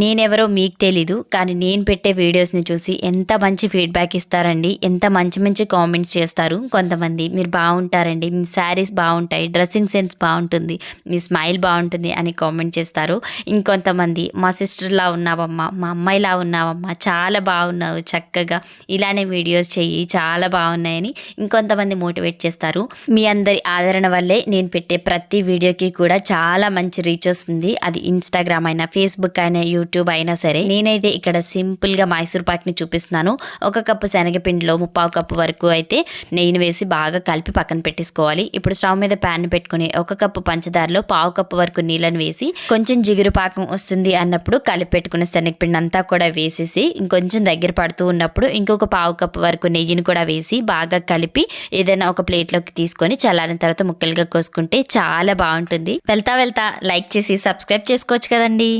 నేనెవరో మీకు తెలీదు కానీ నేను పెట్టే వీడియోస్ని చూసి ఎంత మంచి ఫీడ్బ్యాక్ ఇస్తారండి ఎంత మంచి మంచి కామెంట్స్ చేస్తారు. కొంతమంది మీరు బాగుంటారండి మీ శారీస్ బాగుంటాయి డ్రెస్సింగ్ సెన్స్ బాగుంటుంది మీ స్మైల్ బాగుంటుంది అని కామెంట్ చేస్తారు. ఇంకొంతమంది మా సిస్టర్లా ఉన్నావమ్మా మా అమ్మాయిలా ఉన్నావమ్మా చాలా బాగున్నావు చక్కగా ఇలానే వీడియోస్ చెయ్యి చాలా బాగున్నాయని ఇంకొంతమంది మోటివేట్ చేస్తారు. మీ అందరి ఆదరణ వల్లే నేను పెట్టే ప్రతి వీడియోకి కూడా చాలా మంచి రీచ్ వస్తుంది. అది ఇన్స్టాగ్రామ్ అయినా ఫేస్బుక్ అయినా యూట్యూబ్ అయినా సరే నేనైతే ఇక్కడ సింపుల్గా మైసూర్ పాక్ని చూపిస్తున్నాను. ఒక కప్పు శనగపిండిలో ముప్పావు కప్పు వరకు అయితే నెయ్యిని వేసి బాగా కలిపి పక్కన పెట్టేసుకోవాలి. ఇప్పుడు స్టవ్ మీద ప్యాన్ పెట్టుకుని ఒక కప్పు పంచదారలో పావు కప్పు వరకు నీళ్ళని వేసి కొంచెం జిగురు పాకం వస్తుంది అన్నప్పుడు కలిపి పెట్టుకున్న శనగపిండి అంతా కూడా వేసేసి ఇంకొంచెం దగ్గర పడుతూ ఉన్నప్పుడు ఇంకొక పావు కప్పు వరకు నెయ్యిని కూడా వేసి బాగా కలిపి ఏదైనా ఒక ప్లేట్లోకి తీసుకొని చల్లారిన తర్వాత ముక్కలుగా కోసుకుంటే చాలా బాగుంటుంది. వెళ్తా వెళ్తా. లైక్ చేసి సబ్స్క్రైబ్ చేసుకోవచ్చు కదండీ.